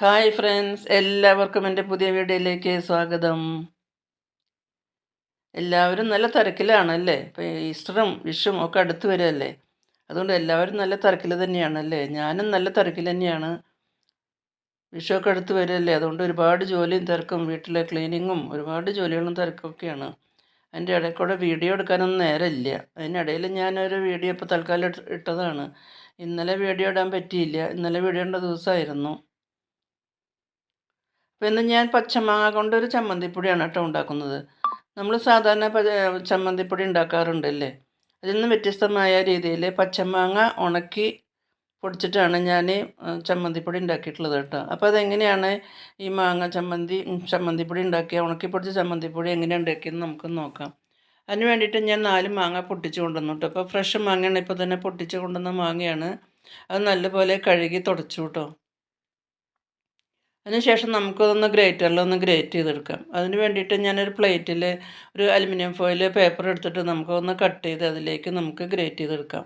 Hi friends എല്ലാവർക്കും എന്റെ പുതിയ വീഡിയോയിലേക്ക് സ്വാഗതം. എല്ലാവരും നല്ല തിരക്കിലാണല്ലേ? ഇപ്പോൾ ഈസ്റ്ററും വിഷും ഒക്കെ അടുത്ത് വരുമല്ലേ അതുകൊണ്ട് എല്ലാവരും നല്ല തിരക്കിൽ തന്നെയാണല്ലേ ഞാനും നല്ല തിരക്കിൽ തന്നെയാണ്. വിഷുവൊക്കെ അടുത്ത് വരുമല്ലേ അതുകൊണ്ട് ഒരുപാട് ജോലിയും തിരക്കും വീട്ടിലെ ക്ലീനിങ്ങും ഒരുപാട് ജോലികളും തിരക്കൊക്കെയാണ്. അതിന്റെ ഇടയ്ക്കൂടെ കൂടെ വീഡിയോ എടുക്കാനൊന്നും നേരമില്ല. അതിനിടയിൽ ഞാനൊരു വീഡിയോ ഇപ്പോൾ തൽക്കാലം ഇട്ടതാണ്. ഇന്നലെ വീഡിയോ ഇടാൻ പറ്റിയില്ല. ഇന്നലെ വീഡിയോ ഇടേണ്ട ദിവസമായിരുന്നു. ഇന്ന് ഞാൻ പച്ചമാങ്ങ കൊണ്ടൊരു ചമ്മന്തിപ്പൊടിയാണ് കേട്ടോ ഉണ്ടാക്കുന്നത്. നമ്മൾ സാധാരണ ചമ്മന്തിപ്പൊടി ഉണ്ടാക്കാറുണ്ടല്ലേ? അതിൽ നിന്ന് വ്യത്യസ്തമായ രീതിയിൽ പച്ചമാങ്ങ ഉണക്കി പൊടിച്ചിട്ടാണ് ഞാൻ ചമ്മന്തിപ്പൊടി ഉണ്ടാക്കിയിട്ടുള്ളത് കേട്ടോ. അപ്പോൾ അതെങ്ങനെയാണ് ഈ മാങ്ങ ചമ്മന്തി ചമ്മന്തിപ്പൊടി ഉണ്ടാക്കിയ ഉണക്കി പൊടിച്ച ചമ്മന്തിപ്പൊടി എങ്ങനെയാണ് ഉണ്ടാക്കിയെന്ന് നമുക്ക് നോക്കാം. അതിന് വേണ്ടിയിട്ട് ഞാൻ നാല് മാങ്ങ പൊട്ടിച്ച് കൊണ്ടുവന്നു കേട്ടോ. അപ്പോൾ ഫ്രഷ് മാങ്ങയാണ് ഇപ്പോൾ തന്നെ പൊട്ടിച്ച് കൊണ്ടുവന്ന മാങ്ങയാണ്. അത് നല്ലപോലെ കഴുകി തുടച്ചു കേട്ടോ. അതിനുശേഷം നമുക്കതൊന്ന് ഗ്രേറ്ററിലൊന്ന് ഗ്രേറ്റ് ചെയ്തെടുക്കാം. അതിന് വേണ്ടിയിട്ട് ഞാനൊരു പ്ലേറ്റിൽ ഒരു അലുമിനിയം ഫോയിൽ പേപ്പർ എടുത്തിട്ട് നമുക്കൊന്ന് കട്ട് ചെയ്ത് അതിലേക്ക് നമുക്ക് ഗ്രേറ്റ് ചെയ്തെടുക്കാം.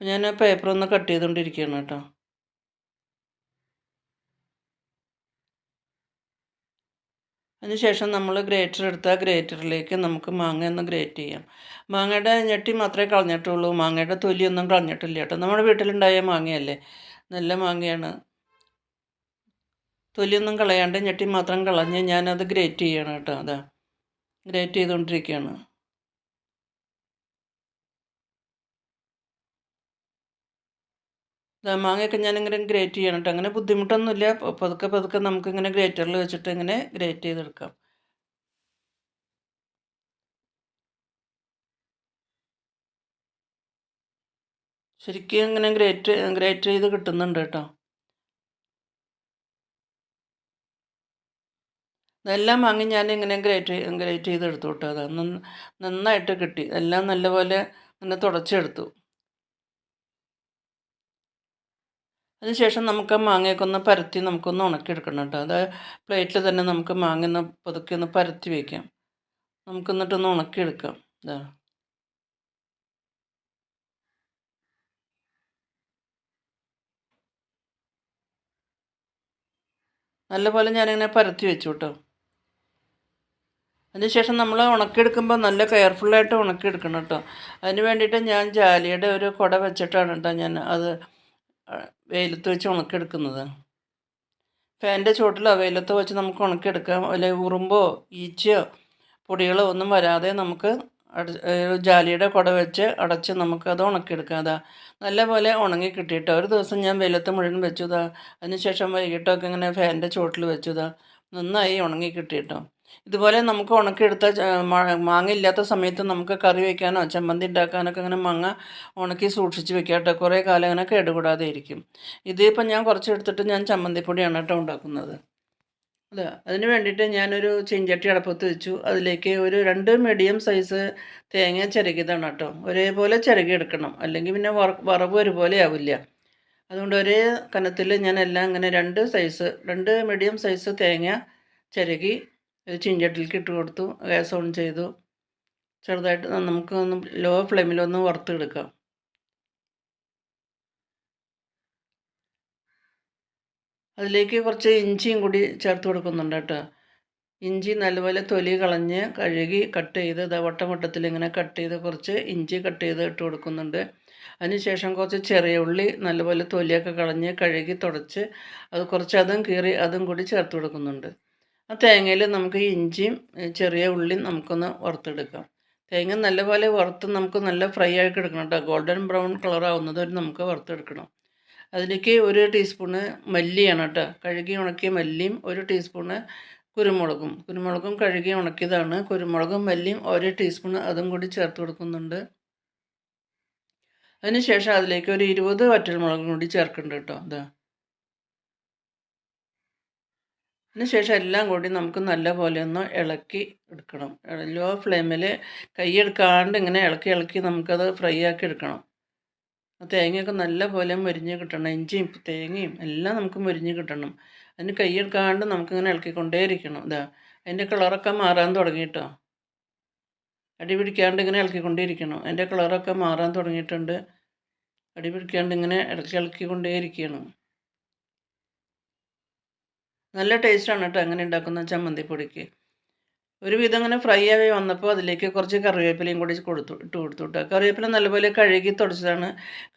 ഞാൻ പേപ്പർ ഒന്ന് കട്ട് ചെയ്തുകൊണ്ടിരിക്കുകയാണ് കേട്ടോ. അതിനുശേഷം നമ്മൾ ഗ്രേറ്റർ എടുത്താൽ ഗ്രേറ്ററിലേക്ക് നമുക്ക് മാങ്ങ ഒന്ന് ഗ്രേറ്റ് ചെയ്യാം. മാങ്ങയുടെ ഞെട്ടി മാത്രമേ കളഞ്ഞിട്ടുള്ളൂ. മാങ്ങയുടെ തൊലിയൊന്നും കളഞ്ഞിട്ടില്ല കേട്ടോ. നമ്മുടെ വീട്ടിലുണ്ടായ മാങ്ങയല്ലേ? നല്ല മാങ്ങയാണ്. തൊലിയൊന്നും കളയാണ്ട് ഞെട്ടി മാത്രം കളഞ്ഞ് ഞാനത് ഗ്രേറ്റ് ചെയ്യണം കേട്ടോ അതാ. ഗ്രേറ്റ് ചെയ്തുകൊണ്ടിരിക്കുകയാണ് മാങ്ങയൊക്കെ ഞാനിങ്ങനെ ഗ്രേറ്റ് ചെയ്യണം കേട്ടോ. അങ്ങനെ ബുദ്ധിമുട്ടൊന്നുമില്ല. പതുക്കെ പതുക്കെ നമുക്കിങ്ങനെ ഗ്രേറ്ററിൽ വെച്ചിട്ട് ഇങ്ങനെ ഗ്രേറ്റ് ചെയ്തെടുക്കാം. ശരിക്കും ഇങ്ങനെ ഗ്രേറ്റ് ഗ്രേറ്റ് ചെയ്ത് കിട്ടുന്നുണ്ട് കേട്ടോ. ഇതെല്ലാം വാങ്ങി ഞാൻ ഇങ്ങനെ ഗ്രേറ്റ് ഗ്രേറ്റ് ചെയ്തെടുത്തു കേട്ടോ. അത് നന്നായിട്ട് കിട്ടി. എല്ലാം നല്ലപോലെ ഇങ്ങനെ തുടച്ചെടുത്തു. അതിനുശേഷം നമുക്ക് മാങ്ങയൊക്കെ ഒന്ന് പരത്തി നമുക്കൊന്ന് ഉണക്കിയെടുക്കണം കേട്ടോ. അത് പ്ലേറ്റിൽ തന്നെ നമുക്ക് മാങ്ങ ഒന്ന് പുതുക്കി ഒന്ന് പരത്തി വയ്ക്കാം നമുക്ക് എന്നിട്ടൊന്ന് ഉണക്കിയെടുക്കാം. ഇതാ നല്ലപോലെ ഞാനിങ്ങനെ പരത്തി വെച്ചു കേട്ടോ. അതിനുശേഷം നമ്മൾ ഉണക്കിയെടുക്കുമ്പോൾ നല്ല കെയർഫുള്ളായിട്ട് ഉണക്കിയെടുക്കണം കേട്ടോ. അതിന് വേണ്ടിയിട്ട് ഞാൻ ജാലിയുടെ ഒരു കുട വെച്ചിട്ടാണ് കേട്ടോ ഞാൻ അത് വെയിലത്ത് വെച്ച് ഉണക്കിയെടുക്കുന്നത്. ഫാനിന്റെ ചുവട്ടിലോ വെയിലത്ത് വെച്ച് നമുക്ക് ഉണക്കിയെടുക്കാം. അല്ലെങ്കിൽ ഉറുമ്പോ ഈച്ചയോ പൊടികളോ ഒന്നും വരാതെ നമുക്ക് ജാലിയുടെ കുട വെച്ച് അടച്ച് നമുക്കത് ഉണക്കിയെടുക്കാം. അതാ നല്ലപോലെ ഉണങ്ങി കിട്ടിയിട്ടോ ഒരു ദിവസം ഞാൻ വെയിലത്ത് മുഴുവൻ വെച്ചുതാ അതിനുശേഷം വൈകിട്ടൊക്കെ ഇങ്ങനെ ഫാനിന്റെ ചുവട്ടിൽ വെച്ചുതാ നന്നായി ഉണങ്ങി കിട്ടിയിട്ടോ ഇതുപോലെ നമുക്ക് ഉണക്കിയെടുത്ത മാങ്ങ ഇല്ലാത്ത സമയത്ത് നമുക്ക് കറി വയ്ക്കാനോ ചമ്മന്തി ഉണ്ടാക്കാനൊക്കെ അങ്ങനെ മാങ്ങ ഉണക്കി സൂക്ഷിച്ച് വെക്കാം കേട്ടോ. കുറേ കാലം അങ്ങനെ കേടുകൂടാതെ ഇരിക്കും. ഇതിപ്പോൾ ഞാൻ കുറച്ച് എടുത്തിട്ട് ഞാൻ ചമ്മന്തിപ്പൊടിയാണ് കേട്ടോ ഉണ്ടാക്കുന്നത്. അതെ അതിന് വേണ്ടിയിട്ട് ഞാനൊരു ചീഞ്ചട്ടി അടപ്പത്ത് വെച്ചു. അതിലേക്ക് ഒരു രണ്ട് മീഡിയം സൈസ് തേങ്ങ ചിരകിയതാണ് കേട്ടോ. ഒരേപോലെ ചിരകി എടുക്കണം. അല്ലെങ്കിൽ പിന്നെ വറവ് ഒരുപോലെ ആവില്ല. അതുകൊണ്ട് ഒരേ കനത്തിൽ ഞാൻ എല്ലാം ഇങ്ങനെ രണ്ട് സൈസ് രണ്ട് മീഡിയം സൈസ് തേങ്ങ ചിരകി ചീഞ്ചട്ടിലേക്ക് ഇട്ട് കൊടുത്തു. ഗ്യാസ് ഓൺ ചെയ്തു. ചെറുതായിട്ട് നമുക്ക് ഒന്ന് ലോ ഫ്ലെയിമിലൊന്ന് വറുത്തെടുക്കാം. അതിലേക്ക് കുറച്ച് ഇഞ്ചിയും കൂടി ചേർത്ത് കൊടുക്കുന്നുണ്ട് കേട്ടോ. ഇഞ്ചി നല്ലപോലെ തൊലി കളഞ്ഞ് കഴുകി കട്ട് ചെയ്ത് ഇത് വട്ടം വട്ടത്തിൽ ഇങ്ങനെ കട്ട് ചെയ്ത് കുറച്ച് ഇഞ്ചി കട്ട് ചെയ്ത് ഇട്ട് കൊടുക്കുന്നുണ്ട്. അതിനുശേഷം കുറച്ച് ചെറിയ ഉള്ളി നല്ലപോലെ തൊലിയൊക്കെ കളഞ്ഞ് കഴുകി തുടച്ച് അത് കുറച്ച് അതും കീറി അതും കൂടി ചേർത്ത് കൊടുക്കുന്നുണ്ട്. ആ തേങ്ങയിൽ നമുക്ക് ഇഞ്ചിയും ചെറിയ ഉള്ളിയും നമുക്കൊന്ന് വറുത്തെടുക്കാം. തേങ്ങ നല്ലപോലെ വറുത്ത് നമുക്ക് നല്ല ഫ്രൈ ആയിട്ട് എടുക്കണം കേട്ടോ. ഗോൾഡൻ ബ്രൗൺ കളർ ആവുന്നത് വരെ നമുക്ക് വറുത്തെടുക്കണം. അതിലേക്ക് ഒരു ടീസ്പൂണ് മല്ലിയാണ് കേട്ടോ. കഴുകി ഉണക്കിയ മല്ലിയും ഒരു ടീസ്പൂണ് കുരുമുളകും. കുരുമുളകും കഴുകി ഉണക്കിയതാണ്. കുരുമുളകും മല്ലിയും ഒരു ടീസ്പൂൺ അതും കൂടി ചേർത്ത് കൊടുക്കുന്നുണ്ട്. അതിനുശേഷം അതിലേക്ക് ഒരു ഇരുപത് വറ്റൽമുളകും കൂടി ചേർക്കുന്നുണ്ട് കേട്ടോ. അതാ അതിനുശേഷം എല്ലാം കൂടി നമുക്ക് നല്ലപോലെ ഒന്ന് ഇളക്കി എടുക്കണം. ലോ ഫ്ലെയിമിൽ കൈയെടുക്കാണ്ട് ഇങ്ങനെ ഇളക്കി ഇളക്കി നമുക്കത് ഫ്രൈ ആക്കി എടുക്കണം. തേങ്ങയൊക്കെ നല്ല പോലെ മുരിഞ്ഞ് കിട്ടണം. ഇഞ്ചിയും തേങ്ങയും എല്ലാം നമുക്ക് മുരിഞ്ഞ് കിട്ടണം. അതിന് കൈയെടുക്കാണ്ട് നമുക്കിങ്ങനെ ഇളക്കിക്കൊണ്ടേയിരിക്കണം. ഇതാ അതിന്റെ കളറൊക്കെ മാറാൻ തുടങ്ങിയിട്ടോ? അടി പിടിക്കാണ്ട് ഇങ്ങനെ ഇളക്കിക്കൊണ്ടേയിരിക്കണം. അതിന്റെ കളറൊക്കെ മാറാൻ തുടങ്ങിയിട്ടുണ്ട്. അടി പിടിക്കാണ്ട് ഇങ്ങനെ ഇളക്കി ഇളക്കിക്കൊണ്ടേയിരിക്കണം നല്ല ടേസ്റ്റാണ് കേട്ടോ അങ്ങനെ ഉണ്ടാക്കുന്ന ചമ്മന്തിപ്പൊടിക്ക് ഒരുവിധം അങ്ങനെ ഫ്രൈ ആയി വന്നപ്പോൾ അതിലേക്ക് കുറച്ച് കറിവേപ്പിലയും കൂടി കൊടുത്തു ഇട്ട് കൊടുത്തു കേട്ടോ കറിവേപ്പില നല്ലപോലെ കഴുകി തുടച്ചതാണ്.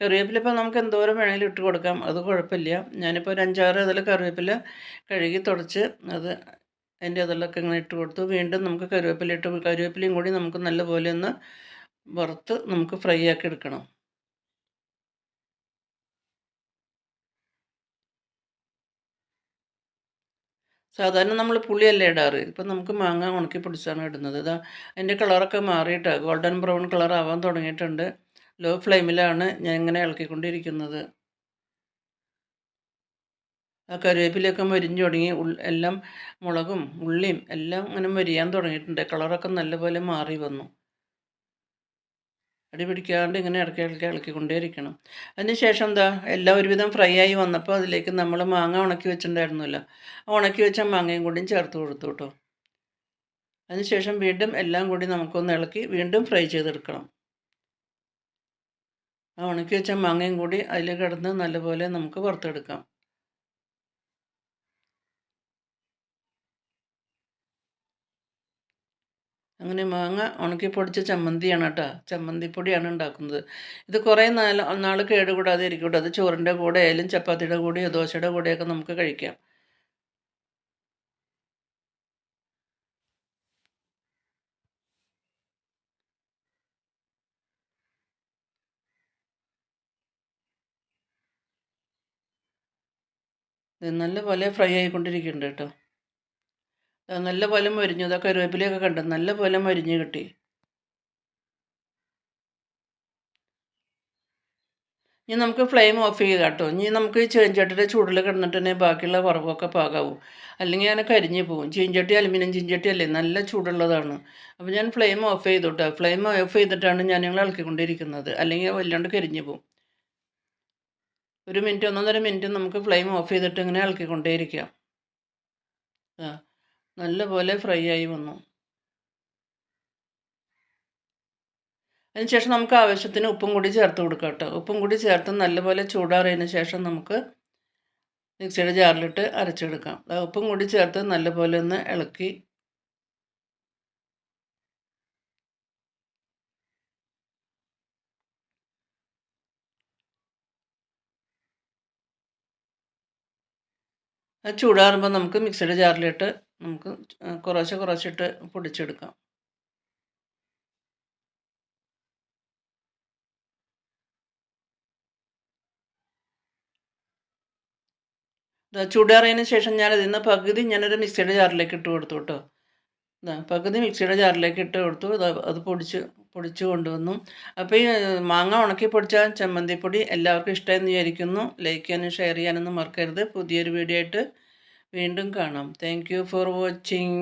കറിവേപ്പില ഇപ്പോൾ നമുക്ക് എന്തോരം വേണമെങ്കിലും ഇട്ട് കൊടുക്കാം അത് കുഴപ്പമില്ല. ഞാനിപ്പോൾ ഒരു അഞ്ചാറ് അതിൽ കറിവേപ്പില കഴുകി തുടച്ച് അത് അതിന്റെ അതിലൊക്കെ ഇങ്ങനെ ഇട്ട് കൊടുത്തു. വീണ്ടും നമുക്ക് കറിവേപ്പില ഇട്ട് കറിവേപ്പിലയും കൂടി നമുക്ക് നല്ലപോലെ ഒന്ന് വറുത്ത് നമുക്ക് ഫ്രൈ ആക്കി എടുക്കണം. സാധാരണ നമ്മൾ പുളിയല്ലേ ഇടാറ്? ഇപ്പം നമുക്ക് മാങ്ങ ഉണക്കി പൊടിച്ചാണ് ഇടുന്നത്. ഇതാ അതിന്റെ കളറൊക്കെ മാറിയിട്ട് ഗോൾഡൻ ബ്രൗൺ കളർ ആവാൻ തുടങ്ങിയിട്ടുണ്ട്. ലോ ഫ്ലെയിമിലാണ് ഞാൻ ഇങ്ങനെ ഇളക്കിക്കൊണ്ടിരിക്കുന്നത്. ആ കറിവേപ്പിലൊക്കെ മരിഞ്ഞു തുടങ്ങി എല്ലാം മുളകും ഉള്ളിയും എല്ലാം ഇങ്ങനെ മരിയാൻ തുടങ്ങിയിട്ടുണ്ട്. കളറൊക്കെ നല്ലപോലെ മാറി വന്നു. അടി പിടിക്കാണ്ട് ഇങ്ങനെ ഇടയ്ക്ക് ഇടയ്ക്ക് ഇളക്കിക്കൊണ്ടേ ഇരിക്കണം അതിന് ശേഷം എന്താ എല്ലാം ഒരുവിധം ഫ്രൈ ആയി വന്നപ്പോൾ അതിലേക്ക് നമ്മൾ മാങ്ങ ഉണക്കി വെച്ചിട്ടുണ്ടായിരുന്നല്ലോ. ആ ഉണക്കി വെച്ച മാങ്ങയും കൂടിയും ചേർത്ത് കൊടുത്തു കേട്ടോ അതിനുശേഷം വീണ്ടും എല്ലാം കൂടി നമുക്കൊന്ന് ഇളക്കി വീണ്ടും ഫ്രൈ ചെയ്തെടുക്കണം. ആ ഉണക്കി വെച്ച മാങ്ങയും കൂടി അതിൽ കിടന്ന് നല്ലപോലെ നമുക്ക് വറുത്തെടുക്കാം. അങ്ങനെ മാങ്ങ ഉണക്കി പൊടിച്ച ചമ്മന്തിയാണ് കേട്ടോ. ചമ്മന്തിപ്പൊടിയാണ് ഉണ്ടാക്കുന്നത്. ഇത് കുറേ നാൾ നാൾ കേടുകൂടാതെ ഇരിക്കട്ടെ അത് ചോറിന്റെ കൂടെ ആയാലും ചപ്പാത്തിയുടെ കൂടെയോ ദോശയുടെ കൂടെയൊക്കെ നമുക്ക് കഴിക്കാം. നല്ല പോലെ ഫ്രൈ ആയിക്കൊണ്ടിരിക്കുന്നുണ്ട് കേട്ടോ. നല്ല പോലെ മൊരിഞ്ഞു. അതൊക്കെ കരുവേപ്പിലയൊക്കെ കണ്ടു? നല്ല പോലെ മൊരിഞ്ഞ് കിട്ടി. ഇനി നമുക്ക് ഫ്ലെയിം ഓഫ് ചെയ്യുക കേട്ടോ. ഇനി നമുക്ക് ചീഞ്ചട്ടിയുടെ ചൂടിൽ കിടന്നിട്ട് തന്നെ ബാക്കിയുള്ള കുറവൊക്കെ പാകാവും. അല്ലെങ്കിൽ ഞാൻ കരിഞ്ഞു പോകും ചീഞ്ചട്ടി അലുമിനിയം ചീഞ്ചട്ടി അല്ലേ? നല്ല ചൂടുള്ളതാണ്. അപ്പോൾ ഞാൻ ഫ്ലെയിം ഓഫ് ചെയ്തു കേട്ടോ. ഫ്ലെയിം ഓഫ് ചെയ്തിട്ടാണ് ഞാൻ ഞങ്ങൾ ഇളക്കിക്കൊണ്ടിരിക്കുന്നത്. അല്ലെങ്കിൽ വല്ലാണ്ട് കരിഞ്ഞു പോകും ഒരു മിനിറ്റ് ഒന്നൊന്നര മിനിറ്റ് നമുക്ക് ഫ്ലെയിം ഓഫ് ചെയ്തിട്ട് ഇങ്ങനെ ഇളക്കിക്കൊണ്ടേയിരിക്കാം. ആ. നല്ലപോലെ ഫ്രൈ ആയി വന്നു. അതിനുശേഷം നമുക്ക് ആവശ്യത്തിന് ഉപ്പും കൂടി ചേർത്ത് കൊടുക്കാം കേട്ടോ. ഉപ്പും കൂടി ചേർത്ത് നല്ലപോലെ ചൂടാറിയതിന് ശേഷം നമുക്ക് മിക്സിയുടെ ജാറിലിട്ട് അരച്ചെടുക്കാം. ഉപ്പും കൂടി ചേർത്ത് നല്ലപോലെ ഒന്ന് ഇളക്കി. ചൂടാറുമ്പോൾ നമുക്ക് മിക്സിയുടെ ജാറിലിട്ട് നമുക്ക് കുറേശ്ശെ കുറച്ചിട്ട് പൊടിച്ചെടുക്കാം. ചൂടേറിയതിന് ശേഷം ഞാൻ അതിൽ നിന്ന് പകുതി ഞാനൊരു മിക്സിയുടെ ജാറിലേക്ക് ഇട്ട് കൊടുത്തു കേട്ടോ. പകുതി മിക്സിയുടെ ജാറിലേക്ക് ഇട്ട് കൊടുത്തു. അത് പൊടിച്ച് പൊടിച്ച് കൊണ്ടുവന്നു. അപ്പോൾ ഈ മാങ്ങ ഉണക്കി പൊടിച്ച ചമ്മന്തിപ്പൊടി എല്ലാവർക്കും ഇഷ്ടമെന്ന് വിചാരിക്കുന്നു. ലൈക്ക് ചെയ്യാനും ഷെയർ ചെയ്യാനൊന്നും മറക്കരുത്. പുതിയൊരു വീഡിയോ ആയിട്ട് വീണ്ടും കാണാം. Thank for watching